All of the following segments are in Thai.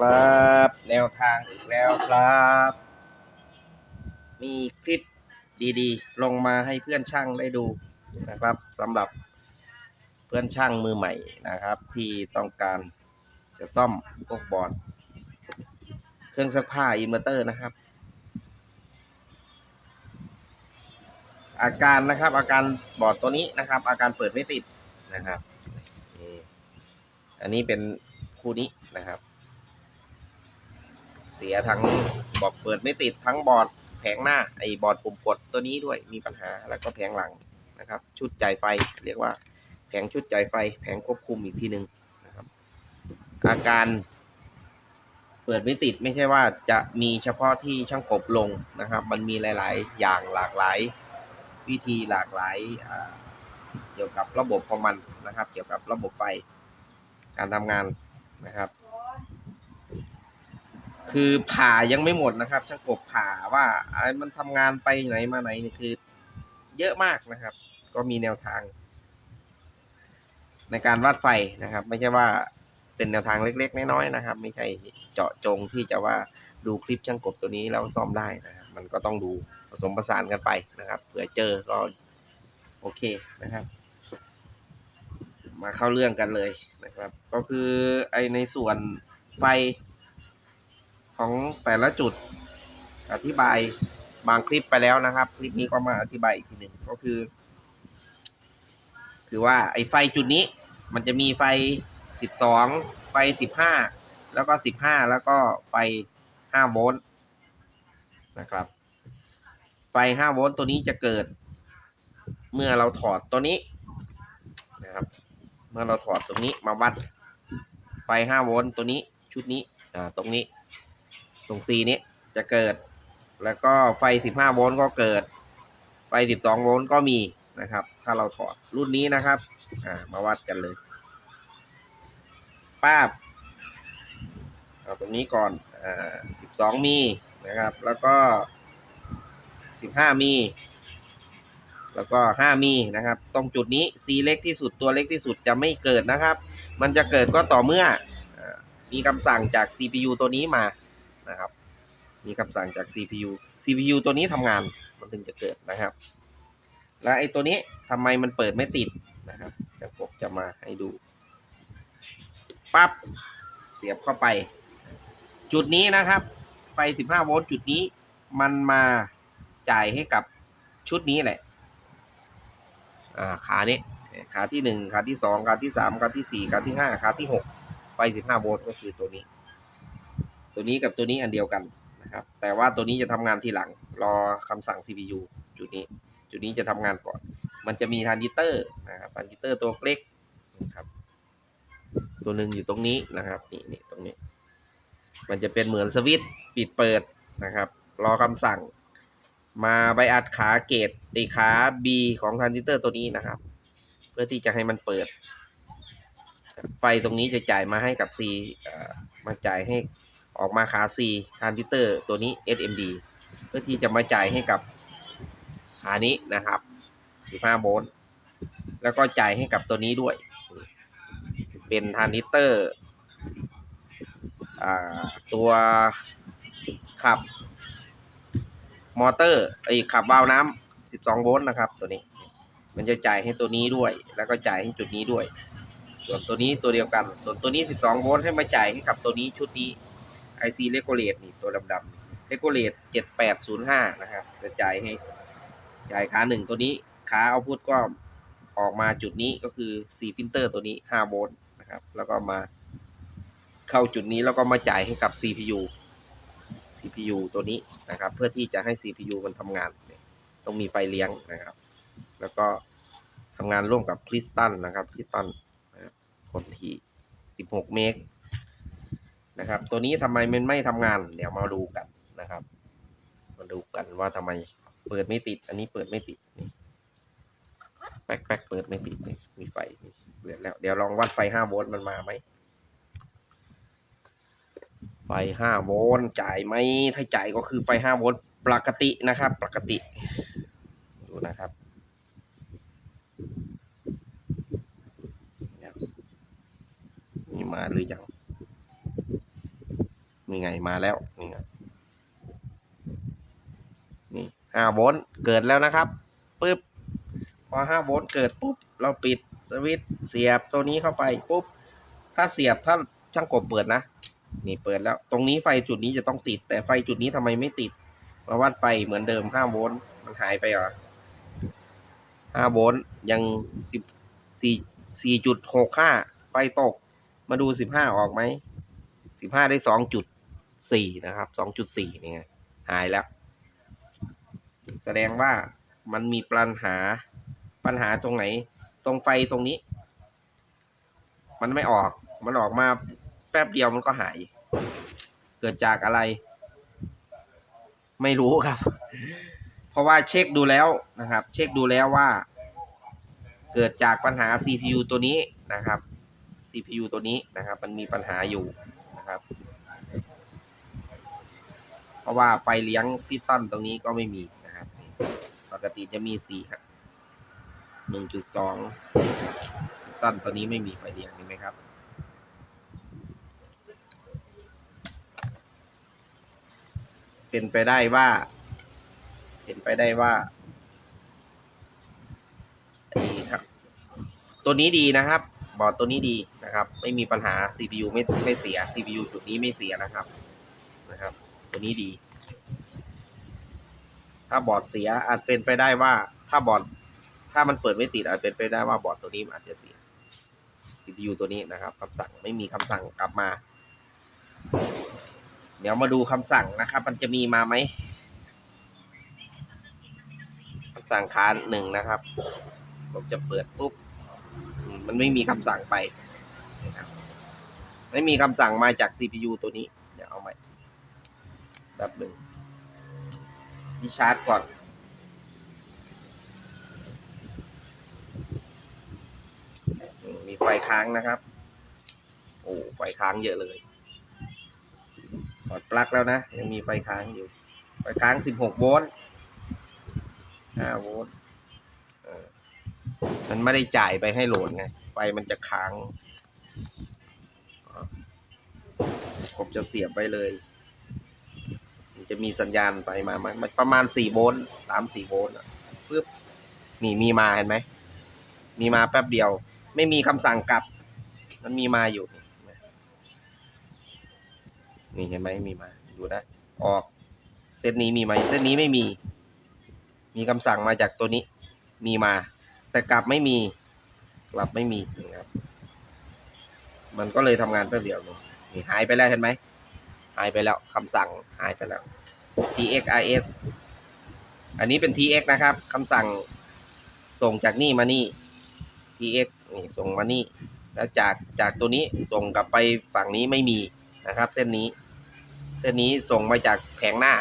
ครับ แนวทางอีกแล้วครับ มีคลิปดีๆ ลงมาให้เพื่อนช่างได้ดูนะครับสำหรับเพื่อนช่างมือใหม่นะครับ ที่ต้องการจะซ่อมพวกบอร์ดเครื่องซักผ้าอินเวอร์เตอร์นะครับ อาการนะครับอาการบอร์ดตัวนี้นะครับ อาการเปิดไม่ติดนะครับนี่อันนี้เป็นคู่นี้นะครับ เสียทั้งบอกเปิดไม่ติดทั้งบอร์ดแผงหน้าไอ้บอร์ดปุ่มกดตัวนี้ด้วยมีปัญหาแล้วก็แผงหลังนะครับ ชุดจ่ายไฟเรียกว่าแผงชุดจ่ายไฟ แผงควบคุมอีกทีหนึ่งนะครับ อาการเปิดไม่ติดไม่ใช่ว่าจะมีเฉพาะที่ช่างกบลงนะครับ มันมีหลาย ๆ อย่างหลากหลาย วิธีหลากหลายเกี่ยวกับระบบของมันนะครับ เกี่ยวกับระบบไฟการทำงานนะครับ คือผ่ายังไม่หมดนะครับช่างกบผ่าว่าไอ้มันทำงานไปไหนมาไหนนี่คือ เยอะมากนะครับ ก็มีแนวทาง ในการวัดไฟนะครับ ไม่ใช่ว่าเป็นแนวทางเล็ก ๆ น้อยๆนะครับ ไม่ใช่เจาะจงที่จะว่าดูคลิปช่างกบตัวนี้แล้วซ่อมได้นะครับ มันก็ต้องดูผสมผสานกันไปนะครับเผื่อเจอก็โอเคนะครับ มาเข้าเรื่องกันเลยนะครับ ก็คือไอในส่วนไฟ ของแต่ละจุดอธิบายบางคลิปไปแล้วนะครับ คลิปนี้ก็มาอธิบายอีกทีหนึ่งก็คือ คือว่าไอ้ไฟจุดนี้ มันจะมีไฟสิบสองไฟสิบห้าแล้วก็สิบห้าแล้วก็ไฟห้าโวลต์นะครับ ไฟห้าโวลต์ตัวนี้จะเกิด เมื่อเราถอดตัวนี้นะครับ เมื่อเราถอดตรงนี้มาวัดไฟห้าโวลต์ตัวนี้ชุดนี้อ่าตรงนี้ ตรง C นี้จะเกิด แล้วก็ไฟ 15 โวลต์ก็เกิด ไฟ 12 โวลต์ก็มีนะครับ ถ้าเราถอดรุ่นนี้นะครับอ่ามาวัดกันเลยป้าบเอาตรงนี้ก่อนอ่า12 มีนะครับ แล้วก็ 15 มี แล้วก็ 5 มีนะครับ ตรงจุดนี้ C เล็กที่สุดตัวเล็กที่สุดจะไม่เกิดนะครับ มันจะเกิดก็ต่อเมื่ออมีคำสั่งจาก CPU ตัวนี้มา นะครับ มีคำสั่งจาก CPU CPU ตัวนี้ทำงานมันถึงจะเกิดนะครับ แล้วไอ้ตัวนี้ทำไมมันเปิดไม่ติดนะครับเดี๋ยวผมจะมาให้ดูปั๊บเสียบเข้าไป จุดนี้นะครับ ไฟ 15 โวลต์จุดนี้ มันมาจ่ายให้กับชุดนี้แหละอ่าขานี้ขาที่หนึ่งขาที่สองขาที่สามขาที่สี่ขาที่ห้าขาที่หกไฟ 15 โวลต์ก็คือตัวนี้ ตัวนี้กับตัวนี้อันเดียวกันนะครับ แต่ว่าตัวนี้จะทำงานทีหลัง รอคำสั่ง CPU จุดนี้ จุดนี้จะทำงานก่อน มันจะมีทรานซิสเตอร์นะครับทรานซิสเตอร์ตัวเล็กนะครับ ตัวหนึ่งอยู่ตรงนี้นะครับนี่นี่ตรงนี้ มันจะเป็นเหมือนสวิตช์ปิดเปิดนะครับ รอคำสั่ง มาใบอัดขาเกตไอขา B ของทรานซิสเตอร์ตัวนี้นะครับ เพื่อที่จะให้มันเปิด ไฟตรงนี้จะจ่ายมาให้กับ C มาจ่ายให้ ออกมาขา C ทรานซิสเตอร์ตัวนี้ SMD เพื่อที่จะมาจ่ายให้กับขานี้นะครับ 15 โวลต์แล้วก็จ่ายให้กับตัวนี้ด้วย เป็นทรานซิสเตอร์อ่าตัวขับ มอเตอร์ไอ้ขับวาล์วน้ำ12 โวลต์นะครับตัวนี้มันจะจ่ายให้ตัวนี้ด้วย แล้วก็จ่ายให้จุดนี้ด้วย ส่วนตัวนี้ตัวเดียวกัน ส่วนตัวนี้ 12 โวลต์ให้มาจ่ายให้กับตัวนี้ชุดนี้ IC Regulate นี่ตัวดำๆ Regulate 7805 นะครับ จะจ่ายให้จ่ายขาหนึ่งตัวนี้ขาเอาพุทก็ออกมาจุดนี้ก็คือ C filter ตัวนี้5โวลต์นะครับ แล้วก็มาเข้าจุดนี้แล้วก็มาจ่ายให้กับ CPU CPU ตัวนี้นะครับ เพื่อที่จะให้ CPU มันทำงาน ต้องมีไฟเลี้ยงนะครับ แล้วก็ทำงานร่วมกับคริสตัลนะครับคริสตัลนะครับคนที่16 เมก นะครับ ตัวนี้ทำไมมันไม่ทำงาน เดี๋ยวมาดูกันนะครับ มาดูกันว่าทำไมเปิดไม่ติด อันนี้เปิดไม่ติดนี่แป๊กแป๊กเปิดไม่ติดนี่มีไฟนี่เปิดแล้ว เดี๋ยวลองวัดไฟ5โวลต์มันมาไหมไฟ5โวลต์จ่ายไหมถ้าจ่ายก็คือไฟ5โวลต์ปกตินะครับ ปกติ ดูนะครับนี่มาหรือยัง มีไงมาแล้วนี่ไงนี่ห้าโวลต์เกิดแล้วนะครับปึ๊บพอห้าโวลต์เกิดปุ๊บเราปิดสวิตช์เสียบตัวนี้เข้าไปปุ๊บถ้าเสียบถ้าช่างกบเปิดนะ นี่เปิดแล้ว ตรงนี้ไฟจุดนี้จะต้องติด แต่ไฟจุดนี้ทำไมไม่ติดมาวัดไฟเหมือนเดิมห้าโวลต์มันหายไปเหรอห้าโวลต์ยังสิบสี่สี่จุดหกห้าไฟตก มาดูสิบห้าออกไหมสิบห้าได้สองจุด สี่นะครับสองจุดสี่นี่ไงหายแล้ว แสดงว่ามันมีปัญหาปัญหาตรงไหน ตรงไฟตรงนี้ มันไม่ออกมันออกมาแป๊บเดียวมันก็หาย เกิดจากอะไร ไม่รู้ครับ เพราะว่าเช็คดูแล้วนะครับ เช็คดูแล้วว่า เกิดจากปัญหา CPU ตัวนี้นะครับ CPU ตัวนี้นะครับ มันมีปัญหาอยู่นะครับ ราะว่าไฟเลี้ยงที่ต้นตรงนี้ก็ไม่มีนะครับ ปกติจะมีสี่ครับหนึ่งจุดสองต้นตัวนี้ไม่มีไฟเลี้ยงเห็นไหมครับ เป็นไปได้ว่า เป็นไปได้ว่าไอ้ครับ ตัวนี้ดีนะครับ บอร์ดตัวนี้ดีนะครับ ไม่มีปัญหา CPU ไม่ไม่เสีย CPU จุดนี้ไม่เสียนะครับนะครับ ตัวนี้ดี ถ้าบอร์ดเสียอาจเป็นไปได้ว่า ถ้าบอร์ดถ้ามันเปิดไม่ติดอาจเป็นไปได้ว่าบอร์ดตัวนี้อาจจะเสีย CPU ตัวนี้นะครับคำสั่งไม่มีคำสั่งกลับมา เดี๋ยวมาดูคำสั่งนะครับ มันจะมีมาไหมคำสั่งค้านหนึ่งนะครับ ผมจะเปิดปุ๊บมมันไม่มีคำสั่งไปนะครับไม่มีคำสั่งมาจาก CPU ตัวนี้ เดี๋ยวเอาใหม่ แบบหนึ่งดีชาร์จก่อน มีไฟค้างนะครับ โอ้ไฟค้างเยอะเลยถอดปลั๊กแล้วนะ ยังมีไฟค้างอยู่ ไฟค้าง 16 โวลต์ 5 โวลต์มันไม่ได้จ่ายไปให้โหลดไง ไฟมันจะค้าง ผมจะเสียบไว้เลย จะมีสัญญาณไปมามันประมาณ4โวลต์3 4โวลต์ปึ๊บนี่มีมาเห็นไหม มีมาแป๊บเดียว ไม่มีคำสั่งกลับ มันมีมาอยู่ นี่เห็นไหมมีมา ดูนะ ออก เส้นนี้มีไหมเส้นนี้ไม่มี มีคำสั่งมาจากตัวนี้ มีมา แต่กลับไม่มี กลับไม่มีนะครับ มันก็เลยทำงานแป๊บเดียวนี่นี่หายไปแล้วเห็นไหม หายไปแล้วคำสั่งหายไปแล้ว txis อันนี้เป็น tx นะครับคำสั่งส่งจากนี่มานี่ tx นี่ส่งมานี่ แล้วจากจากตัวนี้ส่งกลับไปฝั่งนี้ไม่มีนะครับ เส้นนี้ เส้นนี้ส่งมาจากแผงหน้า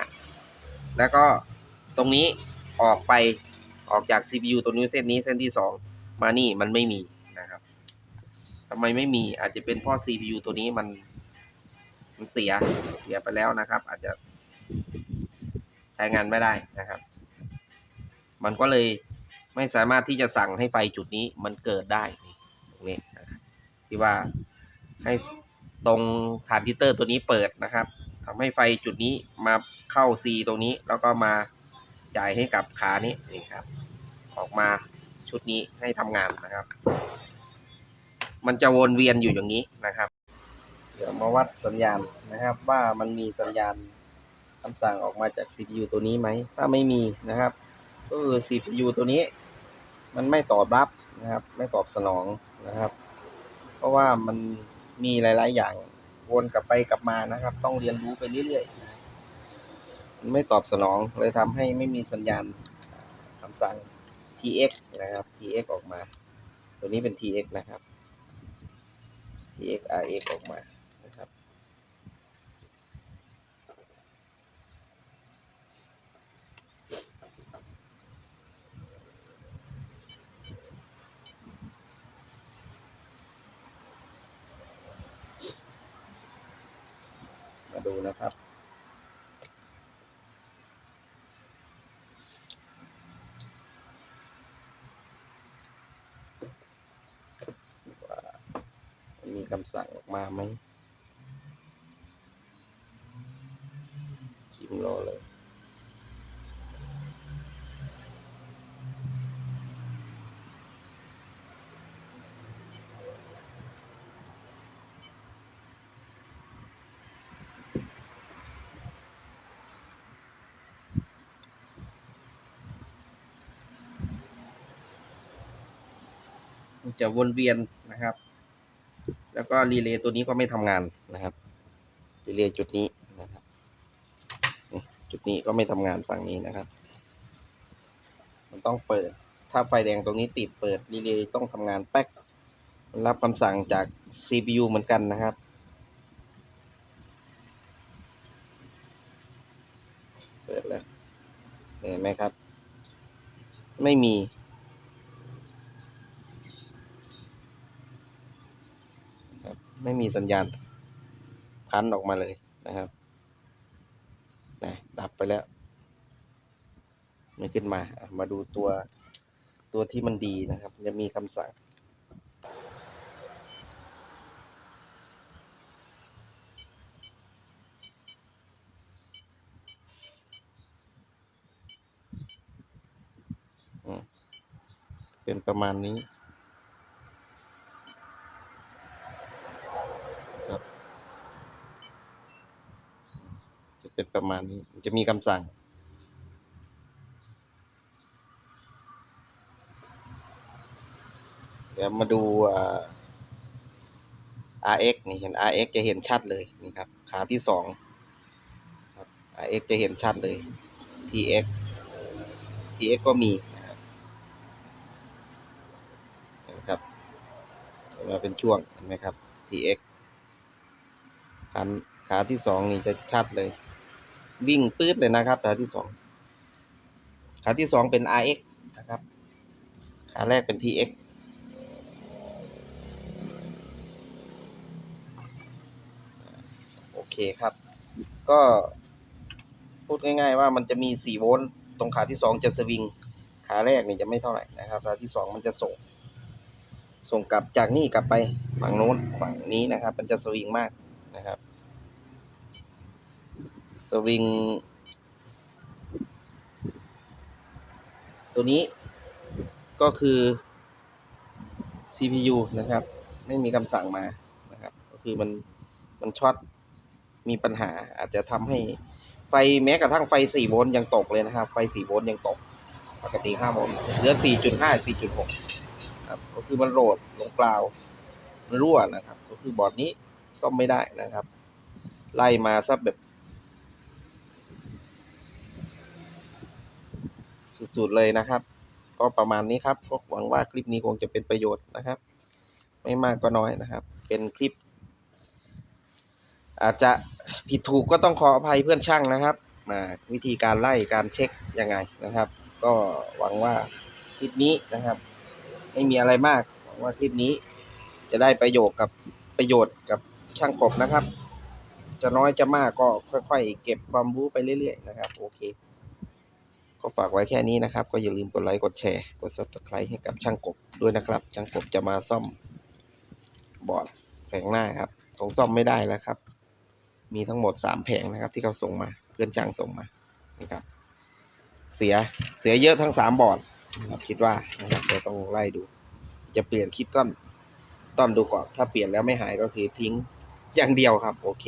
แล้วก็ตรงนี้ออกไปออกจาก CPU ตัวนี้เส้นนี้เส้นที่สองมานี่มันไม่มีนะครับทำไมไม่มีอาจจะเป็นเพราะ CPU ตัวนี้มันมันเสียเสียไปแล้วนะครับ อาจจะ ช้งานไม่ได้นะครับ มันก็เลยไม่สามารถที่จะสั่งให้ไฟจุดนี้มันเกิดได้นี่ตรงนี้นะครับที่ว่าให้ตรงทรานซิเตอร์ตัวนี้เปิดนะครับทำให้ไฟจุดนี้มาเข้า C ตรงนี้แล้วก็มาจ่ายให้กับขานี้นี่ครับ ออกมาชุดนี้ให้ทำงานนะครับ มันจะวนเวียนอยู่อย่างนี้นะครับ เดี๋ยวมาวัดสัญญาณนะครับ ว่ามันมีสัญญาณ คำสั่งออกมาจาก CPU ตัวนี้ไหม ถ้าไม่มีนะครับ ก็คือ CPU ตัวนี้ มันไม่ตอบรับนะครับ ไม่ตอบสนองนะครับ เพราะว่ามันมีหลาย ๆ อย่างวนกลับไปกลับมานะครับ ต้องเรียนรู้ไปเรื่อยๆมันไม่ตอบสนองเลยทำให้ไม่มีสัญญาณคำสั่ง tx นะครับ tx ออกมา ตัวนี้เป็น tx นะครับ tx rx ออกมานะครับ มา ดูนะครับว่ามีคำสั่งออกมาไหม จะวนเวียนนะครับ แล้วก็รีเลย์ตัวนี้ก็ไม่ทำงานนะครับรีเลย์จุดนี้นะครับจุดนี้ก็ไม่ทำงานฝั่งนี้นะครับ มันต้องเปิด ถ้าไฟแดงตรงนี้ติดเปิดรีเลย์ต้องทำงานแป๊กมันรับคำสั่งจาก CPU เหมือนกันนะครับเปิดแล้วเห็นไหมครับ ไม่มี ครับ ไม่มีสัญญาณพันออกมาเลยนะครับนะดับไปแล้วไม่ขึ้นมา มาดูตัวตัวที่มันดีนะครับ จะมีคำสั่ง เป็นประมาณนี้ ครับ จะ เป็นประมาณนี้ จะมีคำสั่ง เดี๋ยวมาดู RX นี่เห็น RX จะเห็นชัดเลยนี่ครับ ขาที่สองครับ RX จะเห็นชัดเลย TX TX ก็มีนะครับมาเป็นช่วงเห็นไหมครับ TX ขาขาที่สองนี่จะชัดเลย วิ่งปื๊ดเลยนะครับ ขาที่สองขาที่สองเป็น RX นะครับ ขาแรกเป็น TX โอเคครับ ก็พูดง่าย ๆ ว่ามันจะมี 4 โวลต์ตรงขาที่ 2 จะสวิง ขาแรกนี่จะไม่เท่าไหร่นะครับ ขาที่ 2 มันจะส่ง ส่งกลับจากนี่กลับไปฝั่งโน้นฝั่งนี้นะครับ มันจะสวิงมากนะครับ สวิง ตัวนี้ก็คือ CPU นะครับ ไม่มีคำสั่งมานะครับ ก็คือมันมันช็อตมีปัญหาอาจจะทำให้ไฟแม้กระทั่งไฟ 4 โวลต์ยังตกเลยนะครับ ไฟ 4 โวลต์ยังตก ปกติ 5 โวลต์เหลือ 4.5 4.6 ครับ ก็คือมันโหลดลงเปล่ามันรั่วนะครับ ก็คือบอร์ดนี้ซ่อมไม่ได้นะครับ ไล่มาซับแบบ สุดๆเลยนะครับ ก็ประมาณนี้ครับก็หวังว่าคลิปนี้คงจะเป็นประโยชน์นะครับ ไม่มากก็น้อยนะครับ เป็นคลิป อาจจะผิดถูกก็ต้องขออภัยเพื่อนช่างนะครับมาวิธีการไล่การเช็คยังไงนะครับ ก็หวังว่าคลิปนี้นะครับ ไม่มีอะไรมากหวังว่าคลิปนี้ จะได้ประโยชน์กับประโยชน์กับช่างกบนะครับ จะน้อยจะมากก็ค่อย ๆ เก็บความรู้ไปเรื่อย ๆ นะครับ โอเค ก็ฝากไว้แค่นี้นะครับ ก็อย่าลืมกดไลค์ กดแชร์ กด subscribe ให้กับช่างกบด้วยนะครับ ช่างกบจะมาซ่อมบอร์ดแผงหน้าครับคงซ่อมไม่ได้แล้วครับ มีทั้งหมดสามแผงนะครับ ที่เขาส่งมา เพื่อนช่างส่งมานะครับ เสียเสียเยอะทั้งสามบอร์ดนะครับคิดว่านะครับเดี๋ยวต้องไล่ดู จะเปลี่ยนคิดต้นต้นดูก่อน ถ้าเปลี่ยนแล้วไม่หายก็คือทิ้งอย่างเดียวครับ โอเค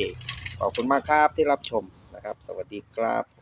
ขอบคุณมากครับที่รับชมนะครับ สวัสดีครับ